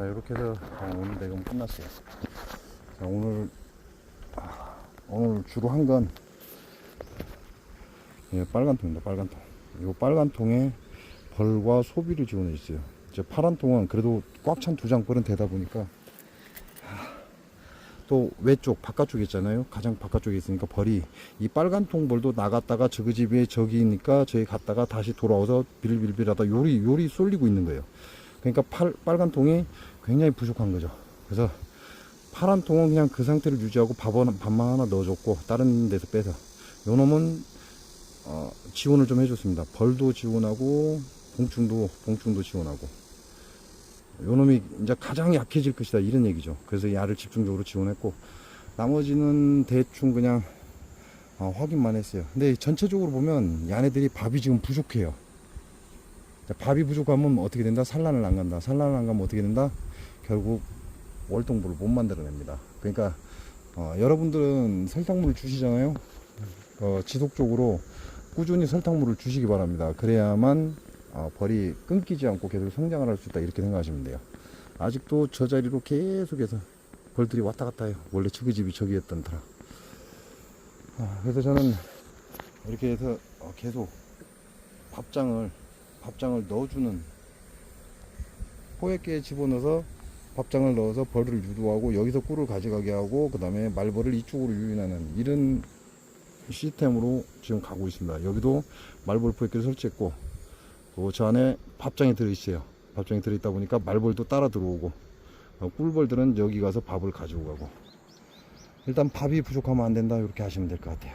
자 이렇게 해서 어, 오늘 내금 끝났어요. 자 오늘 아, 오늘 주로 한건 예, 빨간 통입니다 빨간 통이 빨간 통에 벌과 소비를 지원해 있어요. 이제 파란 통은 그래도 꽉 찬 두 장 벌은 되다 보니까 또 외쪽 바깥쪽에 있잖아요. 가장 바깥쪽에 있으니까 벌이 이 빨간 통 벌도 나갔다가 저그 집에 저기니까 저기 갔다가 다시 돌아와서 빌빌빌하다 요리 요리 쏠리고 있는 거예요 그러니까 팔, 빨간 통이 굉장히 부족한 거죠. 그래서 파란 통은 그냥 그 상태를 유지하고 밥 하나, 밥만 하나 넣어줬고 다른 데서 빼서. 요 놈은 어, 지원을 좀 해줬습니다. 벌도 지원하고 봉충도 봉충도 지원하고. 요 놈이 이제 가장 약해질 것이다 이런 얘기죠. 그래서 야를 집중적으로 지원했고 나머지는 대충 그냥 어, 확인만 했어요. 근데 전체적으로 보면 야네들이 밥이 지금 부족해요. 자, 밥이 부족하면 어떻게 된다? 산란을 안 간다. 산란을 안 가면 어떻게 된다? 결국 월동부를 못 만들어냅니다. 그러니까 어, 여러분들은 설탕물을 주시잖아요. 어, 지속적으로 꾸준히 설탕물을 주시기 바랍니다. 그래야만 어, 벌이 끊기지 않고 계속 성장을 할 수 있다. 이렇게 생각하시면 돼요. 아직도 저 자리로 계속해서 벌들이 왔다 갔다 해요. 원래 저기 집이 저기였던 터라. 아, 그래서 저는 이렇게 해서 어, 계속 밥장을 밥장을 넣어주는 포획기에 집어넣어서 밥장을 넣어서 벌을 유도하고 여기서 꿀을 가져가게 하고 그 다음에 말벌을 이쪽으로 유인하는 이런 시스템으로 지금 가고 있습니다. 여기도 말벌 포획기를 설치했고 그리고 저 안에 밥장이 들어있어요. 밥장이 들어있다 보니까 말벌도 따라 들어오고 어, 꿀벌들은 여기 가서 밥을 가지고 가고. 일단 밥이 부족하면 안 된다 이렇게 하시면 될 것 같아요